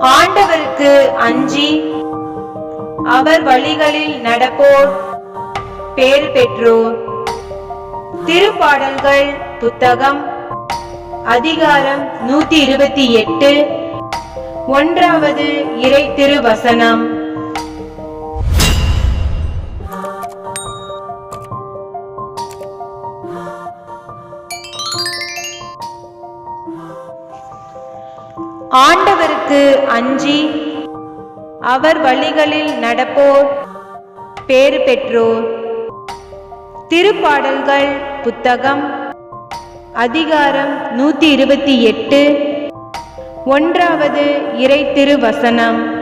ஆண்டவருக்கு அஞ்சி அவர் வழிகளில் நடப்போர் பேர் பெற்றோர். திருப்பாடல்கள் புத்தகம் அதிகாரம் நூத்தி இருபத்தி எட்டு ஒன்றாவது இறை திருவசனம். ஆண்டவருக்கு அஞ்சி அவர் வழிகளில் நடப்போர் பேறு பெற்றோர். திருப்பாடல்கள் புத்தகம் அதிகாரம் நூற்றி இருபத்தி எட்டு. ஒன்றாவது இறை திருவசனம்.